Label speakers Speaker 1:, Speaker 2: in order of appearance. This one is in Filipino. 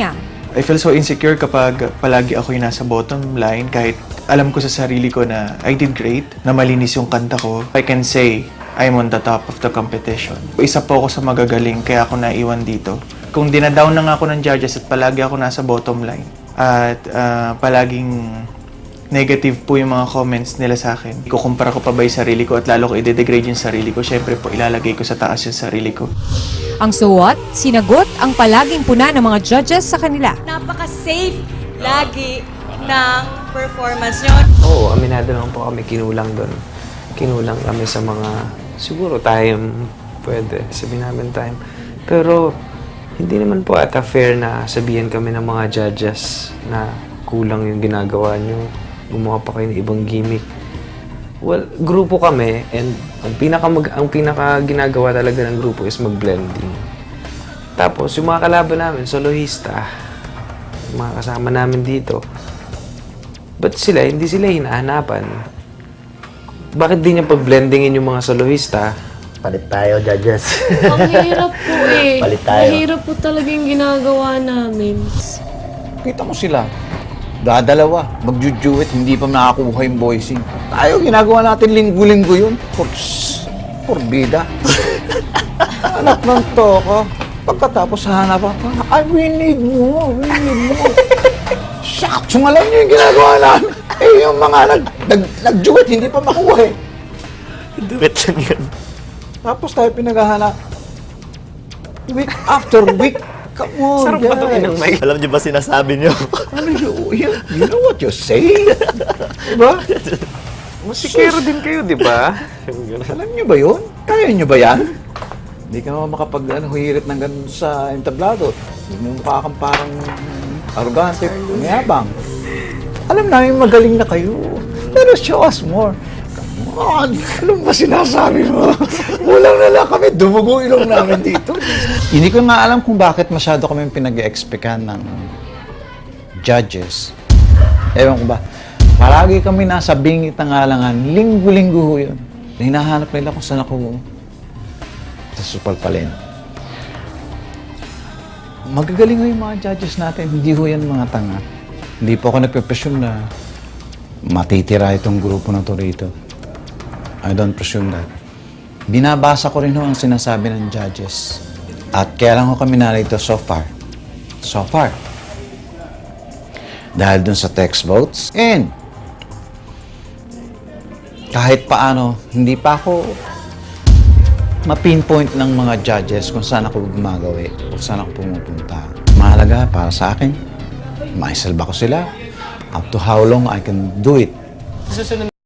Speaker 1: niya.
Speaker 2: I feel so insecure kapag palagi ako yung nasa bottom line kahit alam ko sa sarili ko na I did great, na malinis yung kanta ko. I can say I'm on the top of the competition. Isa po ako sa magagaling kaya ako naiwan dito. Kung dinadown na nga ako ng judges at palagi ako nasa bottom line at ah, palaging negative po yung mga comments nila sa akin. Kukumpara ko pa ba yung sarili ko at lalo ko i-degrade yung sarili ko, syempre po ilalagay ko sa taas yung sarili ko.
Speaker 1: Ang suwat, sinagot ang palaging puna ng mga judges sa kanila.
Speaker 3: Napaka-safe lagi ng performance nyo.
Speaker 4: Oo, aminado naman po kami kinulang doon. Kinulang kami sa mga, siguro time, pwede, sabihin namin time. Pero, hindi naman po ata fair na sabihan kami ng mga judges na kulang yung ginagawa nyo. Gumawa pa kayo ng ibang gimmick. Well, grupo kami and ang pinaka mag, ang pinaka ginagawa talaga ng grupo is mag-blending. Tapos yung mga kalaban namin, soloista, yung mga kasama namin dito, Ba't sila, hindi sila hinahanapan? Bakit di niya pag-blendingin yung mga soloista?
Speaker 5: Palit tayo, judges.
Speaker 6: Ang hirap po eh.
Speaker 5: Palit tayo.
Speaker 6: Mahirap po talaga yung ginagawa namin.
Speaker 7: Kita mo sila. Dadalawa. Magjujuit, hindi pa nakakuha yung voicing. Tayo, ginagawa natin linggo-linggo yun. For, forbida. Anak ng toko. Pagkatapos hanapan ko, ay, we need more, we need more. Shucks, alam niyo yung ginagawa namin. Eh, yung mga nag, nag, nagjuwit, hindi pa makuha eh.
Speaker 5: Duet lang yun.
Speaker 7: Tapos tayo pinaghahanap. Week after week. Come on,
Speaker 4: Sarap ba
Speaker 7: guys.
Speaker 4: ng mic?
Speaker 5: Alam niyo ba sinasabi niyo?
Speaker 7: Ano you, you, you know what you say? diba?
Speaker 4: Musikero din kayo, di ba?
Speaker 7: Alam niyo ba yun? Kaya niyo ba yan? Hindi ka naman makapag ano, hirit ng ganun sa entablado. Hindi mo mukha kang parang arrogante, mayabang. Alam namin magaling na kayo. Pero show us more. On! Ano ba sinasabi mo? Kulang na lang kami. Dumugo ilong namin dito. Hindi ko nga alam kung bakit masyado kami pinag-expectan ng judges. Ewan ko ba, palagi kami nasa bingit ng alangan, linggo-linggo ho yun. Hinahanap nila kung saan ako sa supalpalin. Magagaling ho yung mga judges natin, hindi ho yan mga tanga. Hindi po ako nagpe-presume na matitira itong grupo na to rito. I don't presume that. Binabasa ko rin ho ang sinasabi ng judges. At kaya lang ho kami narito so far. So far dahil dun sa text votes. And kahit paano, hindi pa ako ma-pinpoint ng mga judges kung saan ako gumagawi, kung saan ako pumupunta. Mahalaga para sa akin, maisalba ko sila. Up to how long I can do it.